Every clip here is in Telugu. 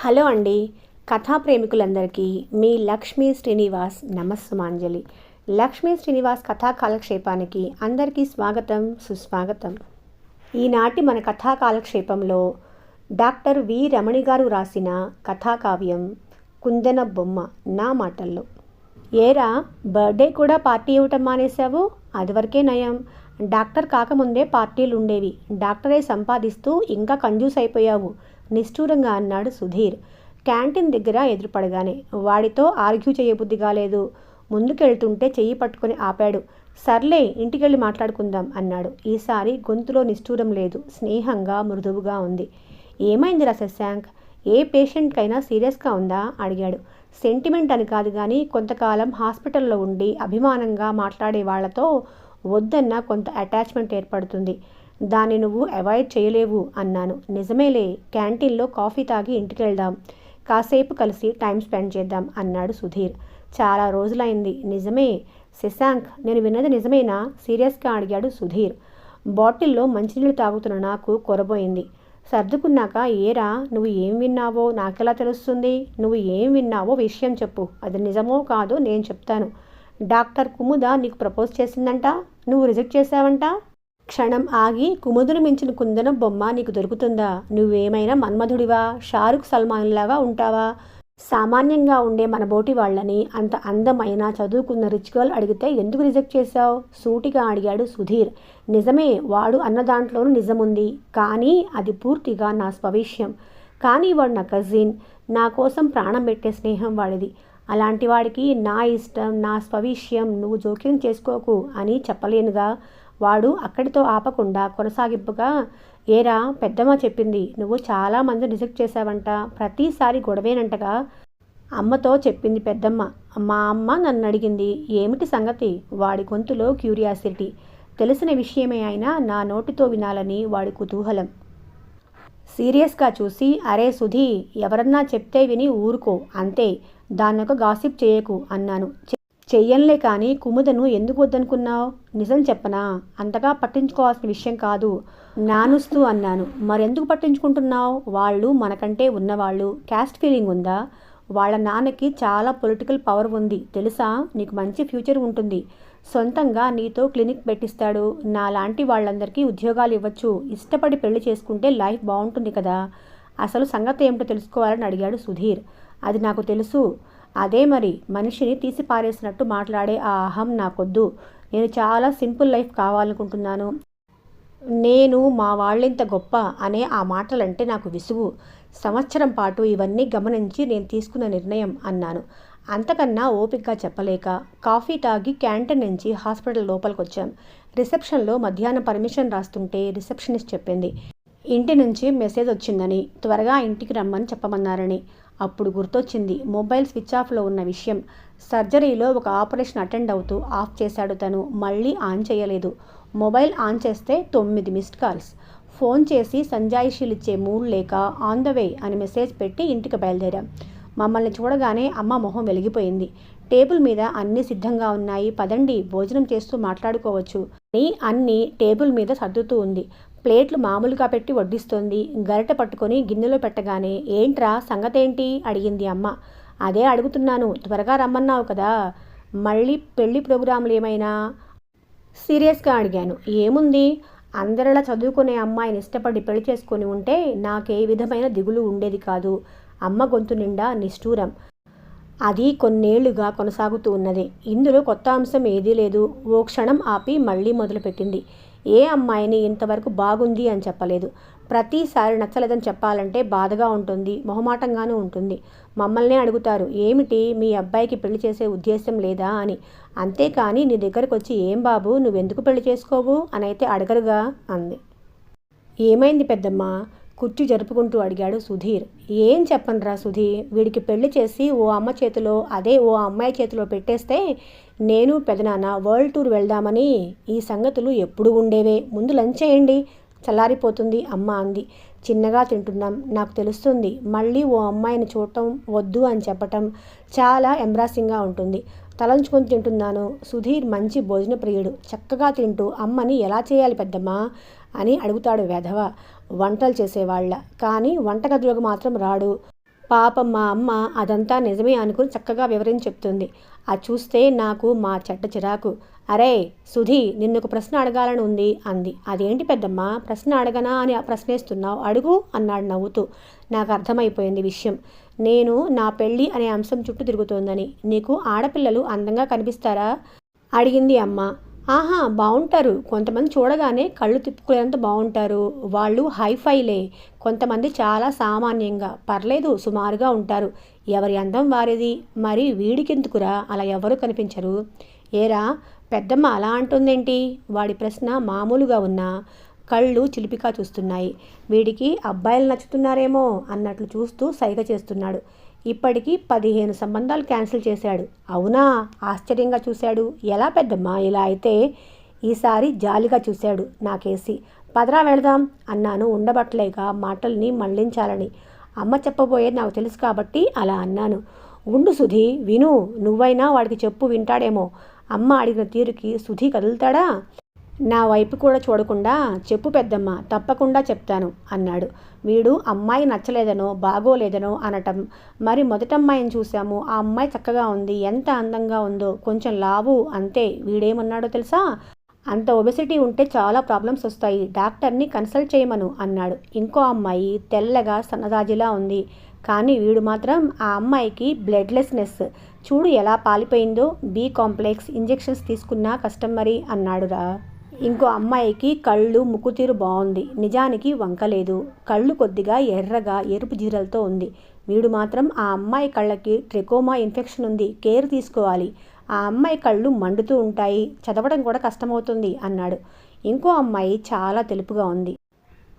హలో అండి. కథా ప్రేమికులందరికీ మీ లక్ష్మీ శ్రీనివాస్ నమస్సుమాంజలి. లక్ష్మీ శ్రీనివాస్ కథా కాలక్షేపానికి అందరికీ స్వాగతం సుస్వాగతం. ఈనాటి మన కథా కాలక్షేపంలో డాక్టర్ వి రమణి గారు రాసిన కథాకావ్యం కుందన బొమ్మ నా మాటల్లో. ఏరా బర్త్డే కూడా పార్టీ ఇవ్వటం మానేశావు? అదివరకే నయం. డాక్టర్ కాకముందే పార్టీలు ఉండేవి డాక్టరే సంపాదిస్తూ ఇంకా కంజూస్ అయిపోయావు నిష్ఠూరంగా అన్నాడు సుధీర్. క్యాంటీన్ దగ్గర ఎదురుపడగానే వాడితో ఆర్గ్యూ చేయబుద్ధి కాలేదు. ముందుకెళ్తుంటే చెయ్యి పట్టుకొని ఆపాడు. సర్లే ఇంటికెళ్ళి మాట్లాడుకుందాం అన్నాడు. ఈసారి గొంతులో నిష్ఠూరం లేదు. స్నేహంగా మృదువుగా ఉంది. ఏమైందిరా శశాంక్? ఏ పేషెంట్కైనా సీరియస్గా ఉందా? అడిగాడు. సెంటిమెంట్ అని కాదు కానీ కొంతకాలం హాస్పిటల్లో ఉండి అభిమానంగా మాట్లాడే వాళ్ళతో వద్దన్న కొంత అటాచ్మెంట్ ఏర్పడుతుంది. దాన్ని నువ్వు అవాయిడ్ చేయలేవు అన్నాను. నిజమేలే క్యాంటీన్లో కాఫీ తాగి ఇంటికి వెళ్దాం కాసేపు కలిసి టైం స్పెండ్ చేద్దాం అన్నాడు సుధీర్. చాలా రోజులైంది. నిజమే శశాంక్ నేను విన్నది నిజమేనా? సీరియస్గా అడిగాడు సుధీర్. బాటిల్లో మంచినీళ్ళు తాగుతున్న నాకు కొరబోయింది. సర్దుకున్నాక ఏరా నువ్వు ఏం విన్నావో నాకెలా తెలుస్తుంది? నువ్వు ఏం విన్నావో విషయం చెప్పు. అది నిజమో కాదో నేను చెప్తాను. డాక్టర్ కుముద నీకు ప్రపోజ్ చేసిందంట? నువ్వు రిజెక్ట్ చేసావంట క్షణం ఆగి కుముదును మించిన కుందనం బొమ్మ నీకు దొరుకుతుందా? నువ్వేమైనా మన్మధుడివా? షారుఖ్ సల్మాన్లాగా ఉంటావా? సామాన్యంగా ఉండే మన బోటి వాళ్ళని అంత అందమైన చదువుకున్న రిచ్ గర్ల్ అడిగితే ఎందుకు రిజెక్ట్ చేశావు? సూటిగా అడిగాడు సుధీర్. నిజమే వాడు అన్న దాంట్లోనూ నిజముంది. కానీ అది పూర్తిగా నా స్వవిష్యం. కానీ వాడు నా కజిన్. నా కోసం ప్రాణం పెట్టే స్నేహం వాడిది. అలాంటి వాడికి నా ఇష్టం నా స్వవిష్యం నువ్వు జోక్యం చేసుకోకు అని చెప్పలేనుగా. వాడు అక్కడితో ఆపకుండా కొనసాగింపుగా ఏరా పెద్దమ్మ చెప్పింది. నువ్వు చాలామంది రిజెక్ట్ చేశావంట. ప్రతిసారి గొడవేనంటగా అమ్మతో చెప్పింది పెద్దమ్మ. మా అమ్మ నన్ను అడిగింది ఏమిటి సంగతి? వాడి గొంతులో క్యూరియాసిటీ. తెలిసిన విషయమే అయినా నా నోటితో వినాలని వాడి కుతూహలం. సీరియస్గా చూసి అరే సుధీ ఎవరన్నా చెప్తే విని ఊరుకో. అంతే. దాన్నొక గాసిప్ చేయకు అన్నాను. చెయ్యంలే కానీ కుముదను ఎందుకు వద్దనుకున్నావు? నిజం చెప్పనా? అంతగా పట్టించుకోవాల్సిన విషయం కాదు. నానుస్తూ అన్నాను. మరెందుకు పట్టించుకుంటున్నావు? వాళ్ళు మనకంటే ఉన్నవాళ్ళు. క్యాస్ట్ ఫీలింగ్ ఉందా? వాళ్ళ నాన్నకి చాలా పొలిటికల్ పవర్ ఉంది. తెలుసా? నీకు మంచి ఫ్యూచర్ ఉంటుంది. సొంతంగా నీతో క్లినిక్ పెట్టిస్తాడు. నాలాంటి వాళ్ళందరికీ ఉద్యోగాలు ఇవ్వచ్చు. ఇష్టపడి పెళ్ళి చేసుకుంటే లైఫ్ బాగుంటుంది కదా? అసలు సంగతి ఏమిటో తెలుసుకోవాలని అడిగాడు సుధీర్. అది నాకు తెలుసు. అదే మరి మనిషిని తీసి పారేసినట్టు మాట్లాడే ఆ అహం నాకొద్దు. నేను చాలా సింపుల్ లైఫ్ కావాలనుకుంటున్నాను. నేను మా వాళ్ళింత గొప్ప అనే ఆ మాటలంటే నాకు విసుగు సంవత్సరం పాటు ఇవన్నీ గమనించి నేను తీసుకున్న నిర్ణయం అన్నాను. అంతకన్నా ఓపికగా చెప్పలేక కాఫీ తాగి క్యాంటీన్ నుంచి హాస్పిటల్ లోపలికి వచ్చాం రిసెప్షన్లో మధ్యాహ్నం పర్మిషన్ రాస్తుంటే రిసెప్షనిస్ట్ చెప్పింది. ఇంటి నుంచి మెసేజ్ వచ్చిందని త్వరగా ఇంటికి రమ్మని చెప్పమన్నారని. అప్పుడు గుర్తొచ్చింది మొబైల్ స్విచ్ ఆఫ్లో ఉన్న విషయం. సర్జరీలో ఒక ఆపరేషన్ అటెండ్ అవుతూ ఆఫ్ చేశాడు తను. మళ్ళీ ఆన్ చేయలేదు. మొబైల్ ఆన్ చేస్తే తొమ్మిది మిస్డ్ కాల్స్. ఫోన్ చేసి సంజాయిషీలు ఇచ్చే మూడ్ లేక ఆన్ ద వే అని మెసేజ్ పెట్టి ఇంటికి బయలుదేరాం. మమ్మల్ని చూడగానే అమ్మ మొహం వెలిగిపోయింది. టేబుల్ మీద అన్నీ సిద్ధంగా ఉన్నాయి. పదండి భోజనం చేస్తూ మాట్లాడుకోవచ్చు. అని అన్నీ టేబుల్ మీద సర్దుతూ ఉంది. ప్లేట్లు మామూలుగా పెట్టి వడ్డిస్తోంది. గరిట పట్టుకొని గిన్నెలో పెట్టగానే ఏంట్రా సంగతేంటి? అడిగింది అమ్మ. అదే అడుగుతున్నాను. త్వరగా రమ్మన్నావు కదా. మళ్ళీ పెళ్ళి ప్రోగ్రాములు ఏమైనా? సీరియస్గా అడిగాను. ఏముంది? అందరిలా చదువుకునే అమ్మాయిని ఇష్టపడి పెళ్ళి చేసుకొని ఉంటే నాకే విధమైన దిగులు ఉండేది కాదు. అమ్మ గొంతు నిండా నిష్ఠూరం. అది కొన్నేళ్ళుగా కొనసాగుతూ ఉన్నది. ఇందులో కొత్త అంశం ఏదీ లేదు. ఓ క్షణం ఆపి మళ్ళీ మొదలుపెట్టింది. ఏ అమ్మాయిని ఇంతవరకు బాగుంది అని చెప్పలేదు. ప్రతిసారి నచ్చలేదని చెప్పాలంటే బాధగా ఉంటుంది మొహమాటంగానూ ఉంటుంది. మమ్మల్నే అడుగుతారు ఏమిటి? మీ అబ్బాయికి పెళ్ళి చేసే ఉద్దేశం లేదా? అని. అంతేకాని నీ దగ్గరకు వచ్చి ఏం బాబు నువ్వెందుకు పెళ్ళి చేసుకోవు? అని అయితే అడగరుగా అంది. ఏమైంది పెద్దమ్మ? కుర్చీ జరుపుకుంటూ అడిగాడు సుధీర్. ఏం చెప్పనరా సుధీర్? వీడికి పెళ్ళి చేసి ఓ అమ్మ చేతిలో అదే ఓ అమ్మాయి చేతిలో పెట్టేస్తే నేను పెదనాన్న వరల్డ్ టూర్ వెళ్దామని ఈ సంగతులు ఎప్పుడు ఉండేవే. ముందు లంచ్ చేయండి. చల్లారిపోతుంది అమ్మ అంది. చిన్నగా తింటున్నాం నాకు తెలుస్తుంది. మళ్ళీ ఓ అమ్మాయిని చూడటం వద్దు అని చెప్పటం చాలా ఎంబ్రాసింగ్గా ఉంటుంది. తలంచుకొని తింటున్నాను. సుధీర్ మంచి భోజన ప్రియుడు. చక్కగా తింటూ అమ్మని ఎలా చేయాలి పెద్దమ్మా? అని అడుగుతాడు వెధవ. వంటలు చేసేవాళ్ళ. కానీ వంటగదిలోకి మాత్రం రాడు. పాపం మా అమ్మ అదంతా నిజమే అనుకుని చక్కగా వివరించి చెప్తుంది. అది చూస్తే నాకు మా చెడ్డ చిరాకు. అరే సుధీ నిన్ను ఒక ప్రశ్న అడగాలని ఉంది అంది. అదేంటి పెద్దమ్మ? ప్రశ్న అడగనా అని ప్రశ్నేస్తున్నావు? అడుగు అన్నాడు నవ్వుతూ. నాకు అర్థమైపోయింది విషయం. నేను నా పెళ్ళి అనే అంశం చుట్టూ తిరుగుతోందని. నీకు ఆడపిల్లలు అందంగా కనిపిస్తారా? అడిగింది అమ్మ. ఆహా బాగుంటారు కొంతమంది చూడగానే కళ్ళు తిప్పుకునేంత బాగుంటారు వాళ్ళు హైఫైలే. కొంతమంది చాలా సామాన్యంగా. పర్లేదు సుమారుగా ఉంటారు. ఎవరి అందం వారిది? మరి వీడికెందుకురా? అలా ఎవరు కనిపించరు? ఏరా పెద్దమ్మ అలా అంటుందేంటి? వాడి ప్రశ్న మామూలుగా ఉన్నా కళ్ళు చిలిపిగా చూస్తున్నాయి. వీడికి అబ్బాయిలు నచ్చుతున్నారేమో అన్నట్లు చూస్తూ సైగ చేస్తున్నాడు. ఇప్పటికీ పదిహేను సంబంధాలు క్యాన్సిల్ చేశాడు. అవునా? ఆశ్చర్యంగా చూశాడు. ఎలా పెద్దమ్మా? ఇలా అయితే ఈసారి జాలిగా చూశాడు నాకేసి పదరా వెళదాం అన్నాను ఉండబట్టలేక మాటల్ని మళ్ళించాలని. అమ్మ చెప్పబోయేది నాకు తెలుసు కాబట్టి అలా అన్నాను. ఉండు సుధి విను. నువ్వైనా వాడికి చెప్పు వింటాడేమో. అమ్మ అడిగిన తీరుకి సుధి కదులుతాడా? నా వైపు కూడా చూడకుండా చెప్పు పెద్దమ్మ తప్పకుండా చెప్తాను అన్నాడు. వీడు అమ్మాయి నచ్చలేదనో బాగోలేదనో అనటం. మరి మొదటమ్మాయిని చూసాము ఆ అమ్మాయి చక్కగా ఉంది. ఎంత అందంగా ఉందో కొంచెం లావు అంతే. వీడేమన్నాడో తెలుసా? అంత ఒబెసిటీ ఉంటే చాలా ప్రాబ్లమ్స్ వస్తాయి. డాక్టర్ని కన్సల్ట్ చేయమను అన్నాడు. ఇంకో అమ్మాయి తెల్లగా సన్నదాజిలా ఉంది. కానీ వీడు మాత్రం ఆ అమ్మాయికి బ్లడ్లెస్నెస్. చూడు ఎలా పాలిపోయిందో బీ కాంప్లెక్స్ ఇంజెక్షన్స్ తీసుకున్నా కష్టం మరి అన్నాడురా. ఇంకో అమ్మాయికి కళ్ళు ముక్కుతీరు బాగుంది నిజానికి వంకలేదు. కళ్ళు కొద్దిగా ఎర్రగా ఎరుపు జీరలతో ఉంది. వీడు మాత్రం ఆ అమ్మాయి కళ్ళకి ట్రికోమా ఇన్ఫెక్షన్ ఉంది. కేర్ తీసుకోవాలి. ఆ అమ్మాయి కళ్ళు మండుతూ ఉంటాయి. చదవడం కూడా కష్టమవుతుంది అన్నాడు. ఇంకో అమ్మాయి చాలా తెలుపుగా ఉంది.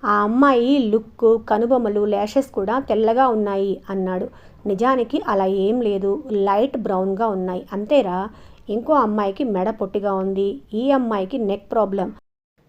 ఆ అమ్మాయి లుక్ కనుబొమ్మలు లేషెస్ కూడా తెల్లగా ఉన్నాయి అన్నాడు. నిజానికి అలా ఏం లేదు. లైట్ బ్రౌన్గా ఉన్నాయి. అంతేరా? ఇంకో అమ్మాయికి మెడ పొట్టిగా ఉంది. ఈ అమ్మాయికి నెక్ ప్రాబ్లం.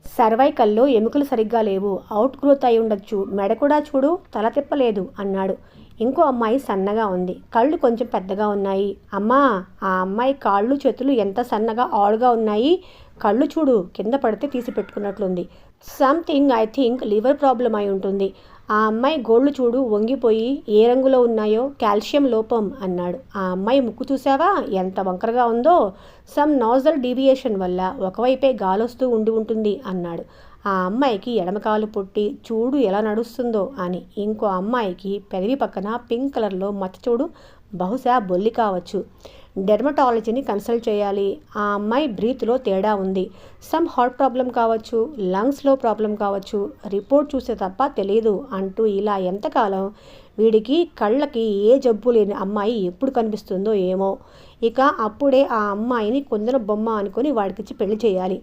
సర్వైకల్లో ఎముకలు సరిగ్గా లేవు. అవుట్ గ్రోత్ అయి ఉండొచ్చు. మెడ కూడా చూడు తల తిప్పలేదు అన్నాడు. ఇంకో అమ్మాయి సన్నగా ఉంది. కళ్ళు కొంచెం పెద్దగా ఉన్నాయి. అమ్మా ఆ అమ్మాయి కాళ్ళు చేతులు ఎంత సన్నగా ఆడుగా ఉన్నాయి. కళ్ళు చూడు కింద పడితే తీసి పెట్టుకున్నట్లుంది. Something I think liver problem అయి ఉంటుంది. ఆ అమ్మాయి గోళ్ళు చూడు వంగిపోయి ఏ రంగులో ఉన్నాయో కాల్షియం లోపం అన్నాడు. ఆ అమ్మాయి ముక్కు చూసావా ఎంత వంకరగా ఉందో సమ్ నాజల్ డీవియేషన్ వల్ల ఒకవైపే గాలొస్తూ ఉండి ఉంటుంది అన్నాడు. ఆ అమ్మాయికి ఎడమకాలు పుట్టి చూడు ఎలా నడుస్తుందో అని. ఇంకో అమ్మాయికి పెదవి పక్కన పింక్ కలర్లో మచ్చ చూడు బహుశా బొల్లి కావచ్చు. డెర్మటాలజీని కన్సల్ట్ చేయాలి. ఆ అమ్మాయి బ్రీత్లో తేడా ఉంది. సమ్ హార్ట్ ప్రాబ్లం కావచ్చు లంగ్స్లో ప్రాబ్లం కావచ్చు రిపోర్ట్ చూస్తే తప్ప తెలియదు అంటూ ఇలా ఎంతకాలం వీడికి కళ్ళకి ఏ జబ్బు లేని అమ్మాయి ఎప్పుడు కనిపిస్తుందో ఏమో. ఇక అప్పుడే ఆ అమ్మాయిని కొందరు బొమ్మ అనుకొని వాడికిచ్చి పెళ్ళి చేయాలి.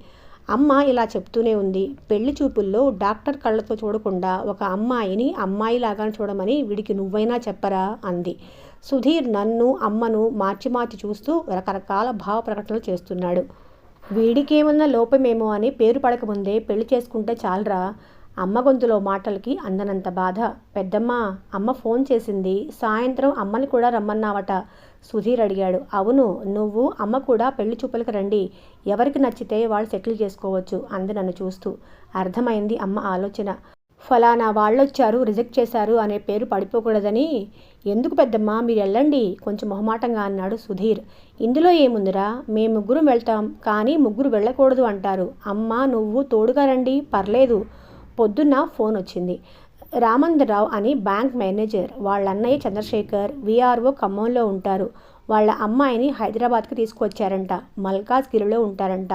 అమ్మ ఇలా చెప్తూనే ఉంది. పెళ్ళి చూపుల్లో డాక్టర్ కళ్ళతో చూడకుండా ఒక అమ్మాయిని అమ్మాయిలాగా చూడమని వీడికి నువ్వైనా చెప్పరా? అంది. సుధీర్ నన్ను అమ్మను మార్చి మార్చి చూస్తూ రకరకాల భావ ప్రకటనలు చేస్తున్నాడు. వీడికేమన్నా లోపమేమో అని పేరు పడకముందే పెళ్ళి చేసుకుంటే చాలరా? అమ్మ గొంతులో మాటలకి అందనంత బాధ. పెద్దమ్మ అమ్మ ఫోన్ చేసింది. సాయంత్రం అమ్మని కూడా రమ్మన్నావట. సుధీర్ అడిగాడు. అవును నువ్వు అమ్మ కూడా పెళ్ళి చూపులకు రండి. ఎవరికి నచ్చితే వాళ్ళు సెటిల్ చేసుకోవచ్చు అంది నన్ను చూస్తూ. అర్థమైంది అమ్మ ఆలోచన. ఫలానా వాళ్ళొచ్చారు రిజెక్ట్ చేశారు అనే పేరు పడిపోకూడదని ఎందుకు పెద్దమ్మ మీరు వెళ్ళండి కొంచెం మొహమాటంగా అన్నాడు సుధీర్. ఇందులో ఏముందిరా మేము ముగ్గురు వెళ్తాం కానీ ముగ్గురు వెళ్ళకూడదు అంటారు. అమ్మ నువ్వు తోడుగా రండి పర్లేదు. పొద్దున్న ఫోన్ వచ్చింది. రామందరావు అని బ్యాంక్ మేనేజర్ వాళ్ళ అన్నయ్య చంద్రశేఖర్ విఆర్ఓ ఖమ్మంలో ఉంటారు. వాళ్ళ అమ్మాయిని హైదరాబాద్కి తీసుకువచ్చారంట. మల్కాజ్గిరిలో ఉంటారంట.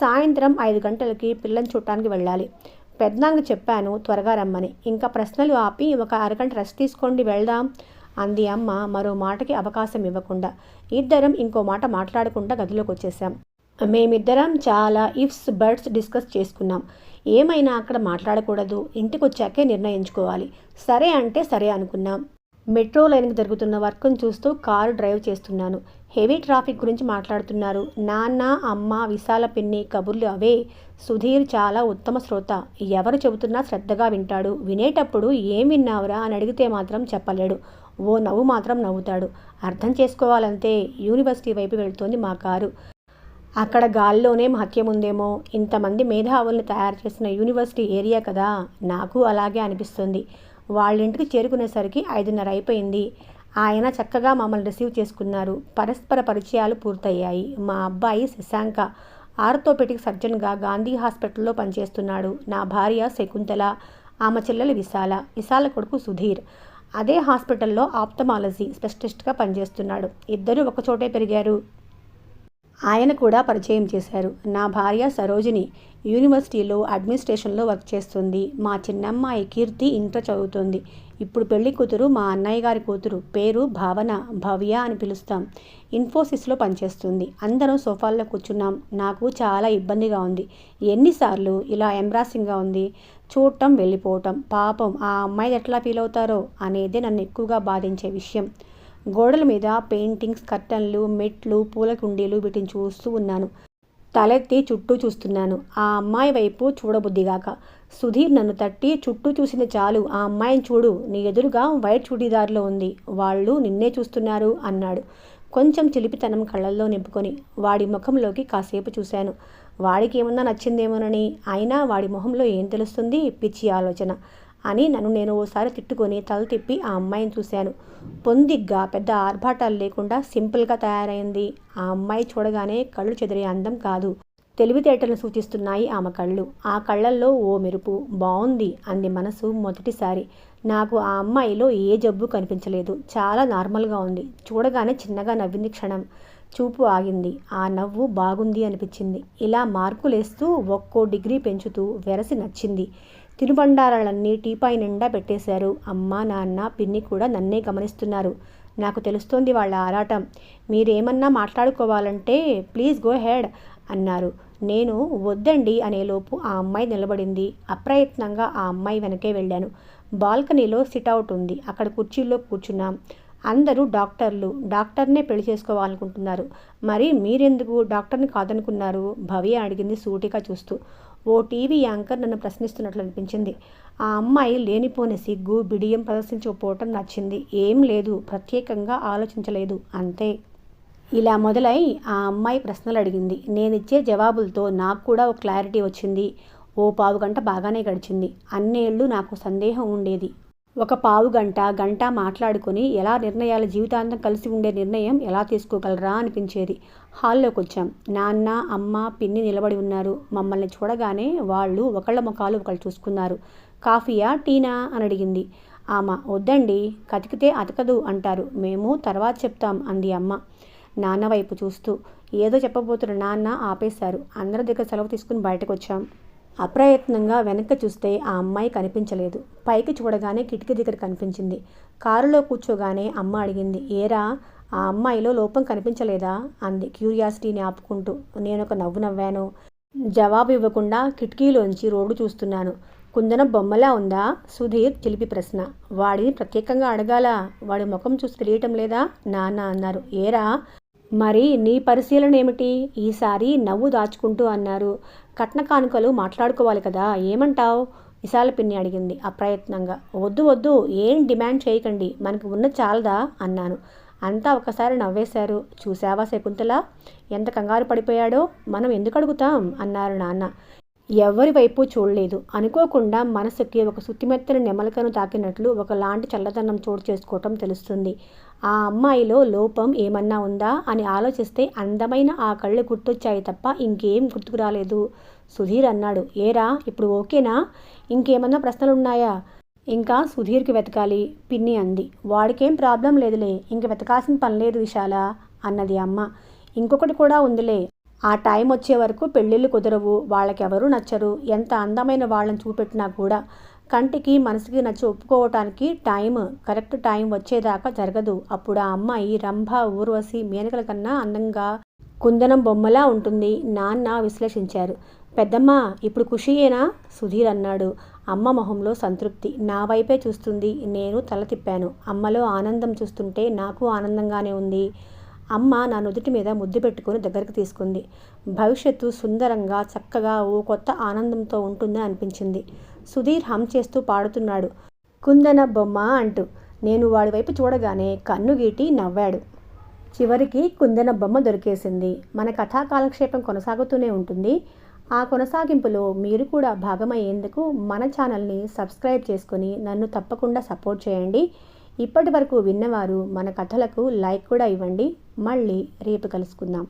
సాయంత్రం ఐదు గంటలకి పిల్లని చూడటానికి వెళ్ళాలి. పెద్దనాంగ చెప్పాను త్వరగా రమ్మని. ఇంకా ప్రశ్నలు ఆపి ఒక అరగంట రెస్ట్ తీసుకోండి వెళ్దాం. అంది అమ్మ మరో మాటకి అవకాశం ఇవ్వకుండా. ఇద్దరం ఇంకో మాట మాట్లాడకుండా గదిలోకి వచ్చేసాం మేమిద్దరం చాలా ఇఫ్స్ బర్డ్స్ డిస్కస్ చేసుకున్నాం. ఏమైనా అక్కడ మాట్లాడకూడదు. ఇంటికి వచ్చాకే నిర్ణయించుకోవాలి. సరే అంటే సరే అనుకున్నాం. మెట్రో లైన్కి జరుగుతున్న వర్క్ను చూస్తూ కారు డ్రైవ్ చేస్తున్నాను. హెవీ ట్రాఫిక్ గురించి మాట్లాడుతున్నారు. నాన్న అమ్మ విశాల పిన్ని కబుర్లు అవే. సుధీర్ చాలా ఉత్తమ శ్రోత. ఎవరు చెబుతున్నా శ్రద్ధగా వింటాడు. వినేటప్పుడు ఏం విన్నావురా అని అడిగితే మాత్రం చెప్పలేడు. ఓ నవ్వు మాత్రం నవ్వుతాడు. అర్థం చేసుకోవాలంటే యూనివర్సిటీ వైపు వెళ్తోంది మా కారు. అక్కడ గాల్లోనే మహత్యం ఉందేమో ఇంతమంది మేధావుల్ని తయారు చేసిన యూనివర్సిటీ ఏరియా కదా. నాకు అలాగే అనిపిస్తుంది. వాళ్ళ ఇంటికి చేరుకునేసరికి ఐదున్నర అయిపోయింది ఆయన చక్కగా మమ్మల్ని రిసీవ్ చేసుకున్నారు. పరస్పర పరిచయాలు పూర్తయ్యాయి. మా అబ్బాయి శశాంక ఆర్థోపెటిక్ సర్జన్గా గాంధీ హాస్పిటల్లో పనిచేస్తున్నాడు. నా భార్య శకుంతల ఆమె చెల్లెలు విశాల విశాల కొడుకు సుధీర్. అదే హాస్పిటల్లో ఆప్తమాలజీ స్పెషలిస్ట్గా పనిచేస్తున్నాడు. ఇద్దరు ఒకచోటే పెరిగారు. ఆయన కూడా పరిచయం చేశారు. నా భార్య సరోజిని యూనివర్సిటీలో అడ్మినిస్ట్రేషన్లో వర్క్ చేస్తుంది. మా చిన్నమ్మాయి కీర్తి ఇంటర్ చదువుతుంది. ఇప్పుడు పెళ్ళి కూతురు మా అన్నయ్య గారి కూతురు పేరు భావన భవ్య అని పిలుస్తాం. ఇన్ఫోసిస్లో పనిచేస్తుంది. అందరం సోఫాల్లో కూర్చున్నాం. నాకు చాలా ఇబ్బందిగా ఉంది. ఎన్నిసార్లు ఇలా ఎంబ్రాసింగ్గా ఉంది. చూడటం వెళ్ళిపోవటం పాపం ఆ అమ్మాయి ఎట్లా ఫీల్ అవుతారో అనేదే నన్ను ఎక్కువగా బాధించే విషయం. గోడల మీద పెయింటింగ్స్ కర్టన్లు మెట్లు పూల కుండీలు వీటిని చూస్తూ ఉన్నాను. తలెత్తి చుట్టూ చూస్తున్నాను. ఆ అమ్మాయి వైపు చూడబుద్దిగాక సుధీర్ నన్ను తట్టి చుట్టూ చూసిన చాలు. ఆ అమ్మాయిని చూడు. నీ ఎదురుగా వైట్ చూడీదార్లో ఉంది. వాళ్ళు నిన్నే చూస్తున్నారు అన్నాడు. కొంచెం చిలిపితనం కళ్ళల్లో నింపుకొని వాడి ముఖంలోకి కాసేపు చూశాను. వాడికి ఏమన్నా నచ్చిందేమోనని. అయినా వాడి మొహంలో ఏం తెలుస్తుంది? పిచ్చి ఆలోచన. అని నన్ను నేను ఓసారి తిట్టుకొని తల తిప్పి ఆ అమ్మాయిని చూశాను. పొందిగ్గా పెద్ద ఆర్భాటాలు లేకుండా సింపుల్గా తయారైంది. ఆ అమ్మాయి చూడగానే కళ్ళు చెదిరే అందం కాదు. తెలివితేటలను సూచిస్తున్నాయి ఆమె కళ్ళు. ఆ కళ్ళల్లో ఓ మెరుపు. బాగుంది అంది మనసు మొదటిసారి. నాకు ఆ అమ్మాయిలో ఏ జబ్బు కనిపించలేదు. చాలా నార్మల్గా ఉంది. చూడగానే చిన్నగా నవ్వింది క్షణం. చూపు ఆగింది. ఆ నవ్వు బాగుంది అనిపించింది. ఇలా మార్కులేస్తూ ఒక్కో డిగ్రీ పెంచుతూ వెరసి నచ్చింది. తినుబండారాలన్నీ టీపాయ్ నిండా పెట్టేశారు. అమ్మ నాన్న పిన్ని కూడా నన్నే గమనిస్తున్నారు. నాకు తెలుస్తోంది వాళ్ళ ఆరాటం. మీరేమన్నా మాట్లాడుకోవాలంటే ప్లీజ్ గో హెడ్ అన్నారు. నేను వద్దండి అనేలోపు ఆ అమ్మాయి నిలబడింది. అప్రయత్నంగా ఆ అమ్మాయి వెనకే వెళ్ళాను. బాల్కనీలో సిట్అవుట్ ఉంది. అక్కడ కుర్చీల్లో కూర్చున్నాం. అందరూ డాక్టర్లు. డాక్టర్నే పెళ్ళి చేసుకోవాలనుకుంటున్నారు. మరి మీరెందుకు డాక్టర్ని కాదనుకున్నారు? భవ్య అడిగింది సూటిగా చూస్తూ. ఓ టీవీ యాంకర్ నన్ను ప్రశ్నిస్తున్నట్లు అనిపించింది. ఆ అమ్మాయి లేనిపోని సిగ్గు బిడియం ప్రదర్శించకపోవటం నచ్చింది. ఏం లేదు ప్రత్యేకంగా ఆలోచించలేదు అంతే. ఇలా మొదలై ఆ అమ్మాయి ప్రశ్నలు అడిగింది. నేనిచ్చే జవాబులతో నాకు కూడా ఒక క్లారిటీ వచ్చింది. ఓ పావు గంట బాగానే గడిచింది. అన్నేళ్ళు నాకు సందేహం ఉండేది. ఒక పావు గంట గంట మాట్లాడుకొని ఎలా నిర్ణయాలు జీవితాంతం కలిసి ఉండే నిర్ణయం ఎలా తీసుకోగలరా అనిపించేది. హాల్లోకి వచ్చాం నాన్న అమ్మ పిన్ని నిలబడి ఉన్నారు. మమ్మల్ని చూడగానే వాళ్ళు ఒకళ్ళ ముఖాలు ఒకళ్ళు చూసుకున్నారు. కాఫీయా టీనా? అని అడిగింది. ఆమె వద్దండి. కతికితే అతకదు అంటారు. మేము తర్వాత చెప్తాం అంది అమ్మ. నాన్న వైపు చూస్తూ ఏదో చెప్పబోతున్న నాన్న ఆపేశారు. అందరి దగ్గర సెలవు తీసుకుని బయటకు వచ్చాం అప్రయత్నంగా వెనక్కి చూస్తే ఆ అమ్మాయి కనిపించలేదు. పైకి చూడగానే కిటికీ దగ్గర కనిపించింది. కారులో కూర్చోగానే అమ్మ అడిగింది ఏరా ఆ అమ్మాయిలో లోపం కనిపించలేదా? అంది క్యూరియాసిటీని ఆపుకుంటూ. నేను ఒక నవ్వు నవ్వాను. జవాబు ఇవ్వకుండా కిటికీలోంచి రోడ్డు చూస్తున్నాను. కుందన బొమ్మలా ఉందా? సుధీర్ చిలిపి ప్రశ్న. వాడిని ప్రత్యేకంగా అడగాల? వాడి ముఖం చూసి తెలియటం లేదా? నాన్న అన్నారు. ఏరా మరి నీ పరిశీలన ఏమిటి? ఈసారి నవ్వు దాచుకుంటూ అన్నారు. కట్న కానుకలు మాట్లాడుకోవాలి కదా ఏమంటావు? విశాల పిన్ని అడిగింది అప్రయత్నంగా. వద్దు వద్దు ఏం డిమాండ్ చేయకండి మనకు ఉన్న చాలదా? అన్నాను. అంతా ఒకసారి నవ్వేశారు. చూసావా శకుంతల? ఎంత కంగారు పడిపోయాడో? మనం ఎందుకు అడుగుతాం? అన్నారు నాన్న. ఎవరి వైపు చూడలేదు. అనుకోకుండా మనసుకి ఒక సుత్తిమెత్తని నెమలకను తాకినట్లు ఒకలాంటి చల్లదనం చోటు చేసుకోవటం తెలుస్తుంది. ఆ అమ్మాయిలో లోపం ఏమన్నా ఉందా అని ఆలోచిస్తే అందమైన ఆ కళ్ళు గుర్తొచ్చాయి తప్ప ఇంకేం గుర్తుకు రాలేదు. సుధీర్ అన్నాడు. ఏరా ఇప్పుడు ఓకేనా? ఇంకేమన్నా ప్రశ్నలున్నాయా? ఇంకా సుధీర్కి వెతకాలి పిన్ని అంది. వాడికేం ప్రాబ్లం లేదులే ఇంక వెతకాల్సిన పని లేదు విశాల అన్నది అమ్మ. ఇంకొకటి కూడా ఉందిలే. ఆ టైం వచ్చే వరకు పెళ్ళిళ్ళు కుదరవు వాళ్ళకెవరూ నచ్చరు. ఎంత అందమైన వాళ్ళని చూపెట్టినా కూడా కంటికి మనసుకి నచ్చి ఒప్పుకోవటానికి టైం కరెక్ట్ టైం వచ్చేదాకా జరగదు. అప్పుడు ఆ అమ్మాయి రంభ ఊర్వశి మేనకల కన్నా అందంగా కుందనం బొమ్మలా ఉంటుంది. నాన్న విశ్లేషించారు. పెద్దమ్మ ఇప్పుడు ఖుషియేనా? సుధీర్ అన్నాడు. అమ్మ మొహంలో సంతృప్తి. నా వైపే చూస్తుంది. నేను తల తిప్పాను. అమ్మలో ఆనందం చూస్తుంటే నాకు ఆనందంగానే ఉంది. అమ్మ నా నుదుటి మీద ముద్దు పెట్టుకొని దగ్గరికి తీసుకుంది. భవిష్యత్తు సుందరంగా చక్కగా ఓ కొత్త ఆనందంతో ఉంటుందని అనిపించింది. సుధీర్ హమ్ చేస్తూ పాడుతున్నాడు. కుందన బొమ్మ అంటూ. నేను వాడి వైపు చూడగానే కన్ను గీటి నవ్వాడు. చివరికి కుందన బొమ్మ దొరికేసింది. మన కథా కాలక్షేపం కొనసాగుతూనే ఉంటుంది. ఆ కొనసాగింపులో మీరు కూడా భాగమయ్యేందుకు మన ఛానల్ని సబ్స్క్రైబ్ చేసుకొని నన్ను తప్పకుండా సపోర్ట్ చేయండి. ఇప్పటి వరకు విన్నవారు మన కథలకు లైక్ కూడా ఇవ్వండి. మళ్ళీ రేపు కలుసుకుందాం.